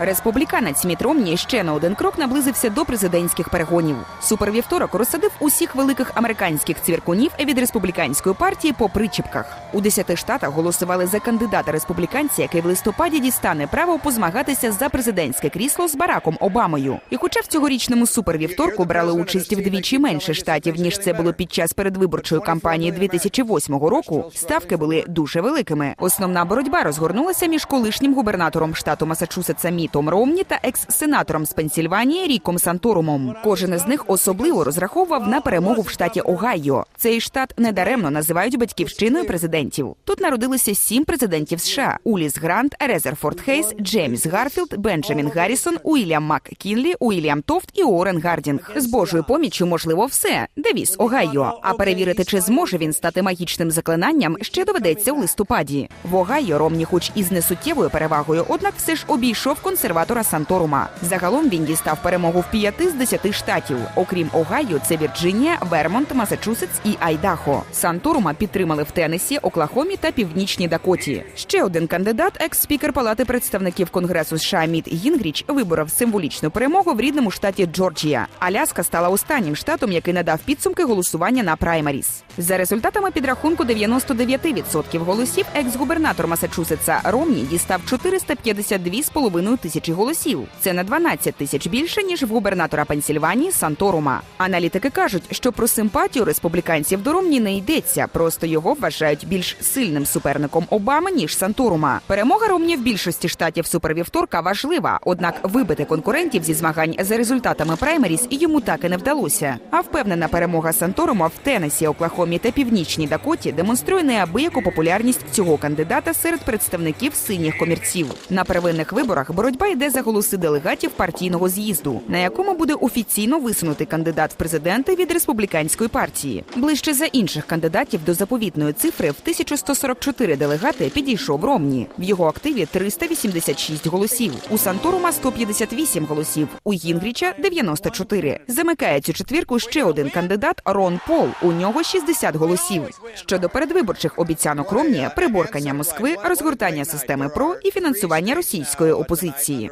Республіканець Міт Ромні ще на один крок наблизився до президентських перегонів. Супервівторок розсадив усіх великих американських цвіркунів від республіканської партії по причіпках. У десяти штатах голосували за кандидата республіканця, який в листопаді дістане право позмагатися за президентське крісло з Бараком Обамою. І хоча в цьогорічному супервівторку брали участь вдвічі менше штатів ніж це було під час передвиборчої кампанії 2008 року, ставки були дуже великими. Основна боротьба розгорнулася між колишнім губернатором штату Масачусетса Мітом Ромні та екс-сенатором з Пенсільванії Ріком Санторумом. Кожен із них особливо розраховував на перемогу в штаті Огайо. Цей штат недаремно називають батьківщиною президентів. Тут народилися сім президентів США: Уліс Грант, Резерфорд Хейс, Джеймс Гарфілд, Бенджамін Гаррісон, Уільям МакКінлі, Уільям Тофт і Уоррен Гардінг. З Божою поміччю можливо все. Девіс Огайо. А перевірити, чи зможе він стати магічним заклинанням, ще доведеться у листопаді. В Огайо Ромні, хоч і з несуттєвою перевагою, однак все ж обійшов консерватора Санторума. Загалом він дістав перемогу в п'яти з десяти штатів. Окрім Огайо, це Вірджинія, Вермонт, Масачусетс і Айдахо. Санторума підтримали в Теннесі, Оклахомі та Північній Дакоті. Ще один кандидат, екс-спікер Палати представників Конгресу США Міт Гінгріч, виборов символічну перемогу в рідному штаті Джорджія. Аляска стала останнім штатом, який надав підсумки голосування на праймаріс. За результатами підрахунку 99% голосів, екс-губернатор Масачусетса Ромні дістав 452,5 тисячі голосів. Це на 12 тисяч більше ніж в губернатора Пенсільванії Санторума. Аналітики кажуть, що про симпатію республіканців до Ромні не йдеться, просто його вважають більш сильним суперником Обами ніж Санторума. Перемога Ромні в більшості штатів супервівторка важлива, однак вибити конкурентів зі змагань за результатами праймеріс йому так і не вдалося. А впевнена перемога Санторума в Теннесі, Оклахомі та Північній Дакоті демонструє неабияку популярність цього кандидата серед представників синіх комірців. На первинних виборах боротьба йде за голоси делегатів партійного з'їзду, на якому буде офіційно висунутий кандидат в президенти від республіканської партії. Ближче за інших кандидатів до заповітної цифри в 1144 делегати підійшов Ромні. В його активі 386 голосів. У Санторума 158 голосів. У Гінгріча 94. Замикає цю четвірку ще один кандидат Рон Пол. У нього 60 голосів. Щодо передвиборчих обіцянок Ромні, приборкання Москви, розгортання системи ПРО і фінансування російської опозиції. Росії.